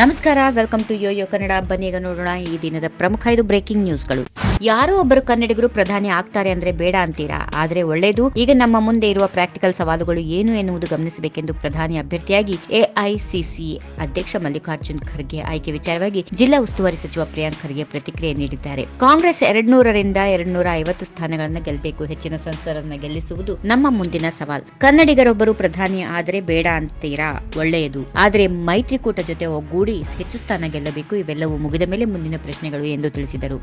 ನಮಸ್ಕಾರ welcome to Yoyo Kannada ಬನ್ನಿ ಈಗ ನೋಡೋಣ ಈ ದಿನದ ಪ್ರಮುಖ ಐದು ಬ್ರೇಕಿಂಗ್ ನ್ಯೂಸ್ಗಳು ಯಾರೋ ಒಬ್ಬರು ಕನ್ನಡಿಗರು ಪ್ರಧಾನಿ ಆಗ್ತಾರೆ ಅಂದ್ರೆ ಬೇಡ ಅಂತೀರಾ? ಆದ್ರೆ ಒಳ್ಳೇದು, ಈಗ ನಮ್ಮ ಮುಂದೆ ಇರುವ ಪ್ರಾಕ್ಟಿಕಲ್ ಸವಾಲುಗಳು ಏನು ಎನ್ನುವುದು ಗಮನಿಸಬೇಕೆಂದು ಪ್ರಧಾನಿ ಅಭ್ಯರ್ಥಿಯಾಗಿ ಎಐಸಿಸಿ ಅಧ್ಯಕ್ಷ ಮಲ್ಲಿಕಾರ್ಜುನ್ ಖರ್ಗೆ ಆಯ್ಕೆ ವಿಚಾರವಾಗಿ ಜಿಲ್ಲಾ ಉಸ್ತುವಾರಿ ಸಚಿವ ಪ್ರಿಯಾಂಕ್ ಖರ್ಗೆ ಪ್ರತಿಕ್ರಿಯೆ ನೀಡಿದ್ದಾರೆ. ಕಾಂಗ್ರೆಸ್ ಎರಡ್ನೂರರಿಂದ ಎರಡ್ನೂರ ಎರಡ್ ನೂರ ಐವತ್ತು ಸ್ಥಾನಗಳನ್ನು ಗೆಲ್ಲಬೇಕು ಹೆಚ್ಚಿನ ಸಂಸದರನ್ನ ಗೆಲ್ಲಿಸುವುದು ನಮ್ಮ ಮುಂದಿನ ಸವಾಲ್. ಕನ್ನಡಿಗರೊಬ್ಬರು ಪ್ರಧಾನಿ ಆದರೆ ಬೇಡ ಅಂತೀರಾ? ಒಳ್ಳೆಯದು. ಆದರೆ ಮೈತ್ರಿಕೂಟ ಜೊತೆ ಒಗ್ಗೂಡಿ ಹೆಚ್ಚು ಸ್ಥಾನ ಗೆಲ್ಲಬೇಕು. ಇವೆಲ್ಲವೂ ಮುಗಿದ ಮೇಲೆ ಮುಂದಿನ ಪ್ರಶ್ನೆಗಳು ಎಂದು ತಿಳಿಸಿದರು.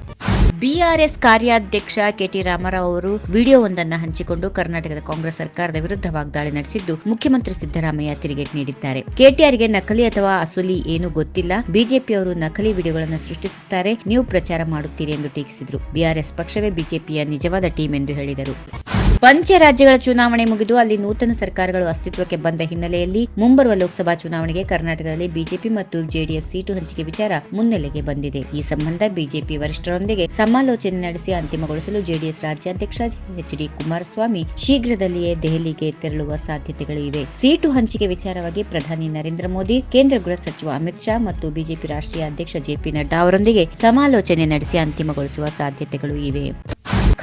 ಬಿಆರ್ಎಸ್ ಕಾರ್ಯಾಧ್ಯಕ್ಷ ಕೆಟಿ ರಾಮರಾವ್ ಅವರು ವಿಡಿಯೋವೊಂದನ್ನು ಹಂಚಿಕೊಂಡು ಕರ್ನಾಟಕದ ಕಾಂಗ್ರೆಸ್ ಸರ್ಕಾರದ ವಿರುದ್ಧ ವಾಗ್ದಾಳಿ ನಡೆಸಿದ್ದು ಮುಖ್ಯಮಂತ್ರಿ ಸಿದ್ದರಾಮಯ್ಯ ತಿರುಗೇಟ್ ನೀಡಿದ್ದಾರೆ. ಕೆಟಿಆರ್ಗೆ ನಕಲಿ ಅಥವಾ ಅಸುಲಿ ಏನು ಗೊತ್ತಿಲ್ಲ. ಬಿಜೆಪಿಯವರು ನಕಲಿ ವಿಡಿಯೋಗಳನ್ನು ಸೃಷ್ಟಿಸುತ್ತಾರೆ. ನೀವು ಪ್ರಚಾರ ಮಾಡುತ್ತೀರಿ ಎಂದು ಟೀಕಿಸಿದರು. ಬಿಆರ್ಎಸ್ ಪಕ್ಷವೇ ಬಿಜೆಪಿಯ ನಿಜವಾದ ಟೀಮ್ ಎಂದು ಹೇಳಿದರು. ಪಂಚ ರಾಜ್ಯಗಳ ಚುನಾವಣೆ ಮುಗಿದು ಅಲ್ಲಿ ನೂತನ ಸರ್ಕಾರಗಳು ಅಸ್ತಿತ್ವಕ್ಕೆ ಬಂದ ಹಿನ್ನೆಲೆಯಲ್ಲಿ ಮುಂಬರುವ ಲೋಕಸಭಾ ಚುನಾವಣೆಗೆ ಕರ್ನಾಟಕದಲ್ಲಿ ಬಿಜೆಪಿ ಮತ್ತು ಜೆಡಿಎಸ್ ಸೀಟು ಹಂಚಿಕೆ ವಿಚಾರ ಮುನ್ನೆಲೆಗೆ ಬಂದಿದೆ. ಈ ಸಂಬಂಧ ಬಿಜೆಪಿ ವರಿಷ್ಠರೊಂದಿಗೆ ಸಮಾಲೋಚನೆ ನಡೆಸಿ ಅಂತಿಮಗೊಳಿಸಲು ಜೆಡಿಎಸ್ ರಾಜ್ಯಾಧ್ಯಕ್ಷ ಎಚ್ ಡಿ ಕುಮಾರಸ್ವಾಮಿ ಶೀಘ್ರದಲ್ಲಿಯೇ ದೆಹಲಿಗೆ ತೆರಳುವ ಸಾಧ್ಯತೆಗಳು ಇವೆ. ಸೀಟು ಹಂಚಿಕೆ ವಿಚಾರವಾಗಿ ಪ್ರಧಾನಿ ನರೇಂದ್ರ ಮೋದಿ, ಕೇಂದ್ರ ಗೃಹ ಸಚಿವ ಅಮಿತ್ ಶಾ ಮತ್ತು ಬಿಜೆಪಿ ರಾಷ್ಟ್ರೀಯ ಅಧ್ಯಕ್ಷ ಜೆಪಿ ನಡ್ಡಾ ಅವರೊಂದಿಗೆ ಸಮಾಲೋಚನೆ ನಡೆಸಿ ಅಂತಿಮಗೊಳಿಸುವ ಸಾಧ್ಯತೆಗಳು ಇವೆ.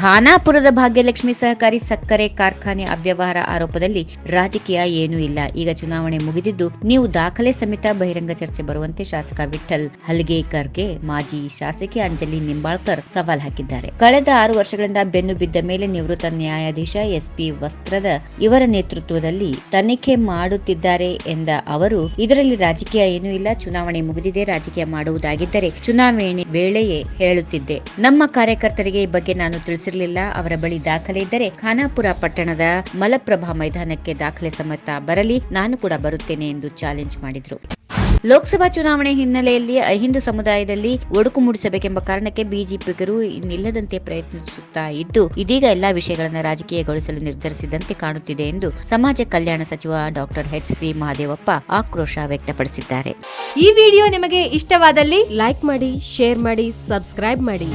ಖಾನಾಪುರದ ಭಾಗ್ಯಲಕ್ಷ್ಮಿ ಸಹಕಾರಿ ಸಕ್ಕರೆ ಕಾರ್ಖಾನೆ ಅವ್ಯವಹಾರ ಆರೋಪದಲ್ಲಿ ರಾಜಕೀಯ ಏನೂ ಇಲ್ಲ. ಈಗ ಚುನಾವಣೆ ಮುಗಿದಿದ್ದು ನೀವು ದಾಖಲೆ ಸಮೇತ ಬಹಿರಂಗ ಚರ್ಚೆ ಬರುವಂತೆ ಶಾಸಕ ವಿಠಲ್ ಹಲ್ಗೇಕರ್ಗೆ ಮಾಜಿ ಶಾಸಕಿ ಅಂಜಲಿ ನಿಂಬಾಳ್ಕರ್ ಸವಾಲ್ ಹಾಕಿದ್ದಾರೆ. ಕಳೆದ ಆರು ವರ್ಷಗಳಿಂದ ಬೆನ್ನು ಬಿದ್ದ ಮೇಲೆ ನಿವೃತ್ತ ನ್ಯಾಯಾಧೀಶ ಎಸ್ಪಿ ವಸ್ತ್ರದ ಇವರ ನೇತೃತ್ವದಲ್ಲಿ ತನಿಖೆ ಮಾಡುತ್ತಿದ್ದಾರೆ ಎಂದ ಅವರು, ಇದರಲ್ಲಿ ರಾಜಕೀಯ ಏನೂ ಇಲ್ಲ. ಚುನಾವಣೆ ಮುಗಿದಿದೆ. ರಾಜಕೀಯ ಮಾಡುವುದಾಗಿದ್ದರೆ ಚುನಾವಣೆ ವೇಳೆಯೇ ಹೇಳುತ್ತಿದ್ದೆ. ನಮ್ಮ ಕಾರ್ಯಕರ್ತರಿಗೆ ಈ ಬಗ್ಗೆ ನಾನು ತಿಳಿಸಿರಲಿಲ್ಲ ಅವರ ಬಳಿ ದಾಖಲೆ ಇದ್ದರೆ ಖಾನಾಪುರ ಪಟ್ಟಣದ ಮಲಪ್ರಭಾ ಮೈದಾನಕ್ಕೆ ದಾಖಲೆ ಸಮೇತ ಬರಲಿ. ನಾನು ಕೂಡ ಬರುತ್ತೇನೆ ಎಂದು ಚಾಲೆಂಜ್ ಮಾಡಿದ್ರು. ಲೋಕಸಭಾ ಚುನಾವಣೆ ಹಿನ್ನೆಲೆಯಲ್ಲಿ ಹಿಂದೂ ಸಮುದಾಯದಲ್ಲಿ ಒಡುಕು ಮೂಡಿಸಬೇಕೆಂಬ ಕಾರಣಕ್ಕೆ ಬಿಜೆಪಿಗರು ಇನ್ನಿಲ್ಲದಂತೆ ಪ್ರಯತ್ನಿಸುತ್ತಾ ಇದ್ದು, ಇದೀಗ ಎಲ್ಲಾ ವಿಷಯಗಳನ್ನು ರಾಜಕೀಯಗೊಳಿಸಲು ನಿರ್ಧರಿಸಿದಂತೆ ಕಾಣುತ್ತಿದೆ ಎಂದು ಸಮಾಜ ಕಲ್ಯಾಣ ಸಚಿವ ಡಾಕ್ಟರ್ ಎಚ್. ಸಿ. ಮಹಾದೇವಪ್ಪ ಆಕ್ರೋಶ ವ್ಯಕ್ತಪಡಿಸಿದ್ದಾರೆ. ಈ ವಿಡಿಯೋ ನಿಮಗೆ ಇಷ್ಟವಾದಲ್ಲಿ ಲೈಕ್ ಮಾಡಿ, ಶೇರ್ ಮಾಡಿ, ಸಬ್ಸ್ಕ್ರೈಬ್ ಮಾಡಿ.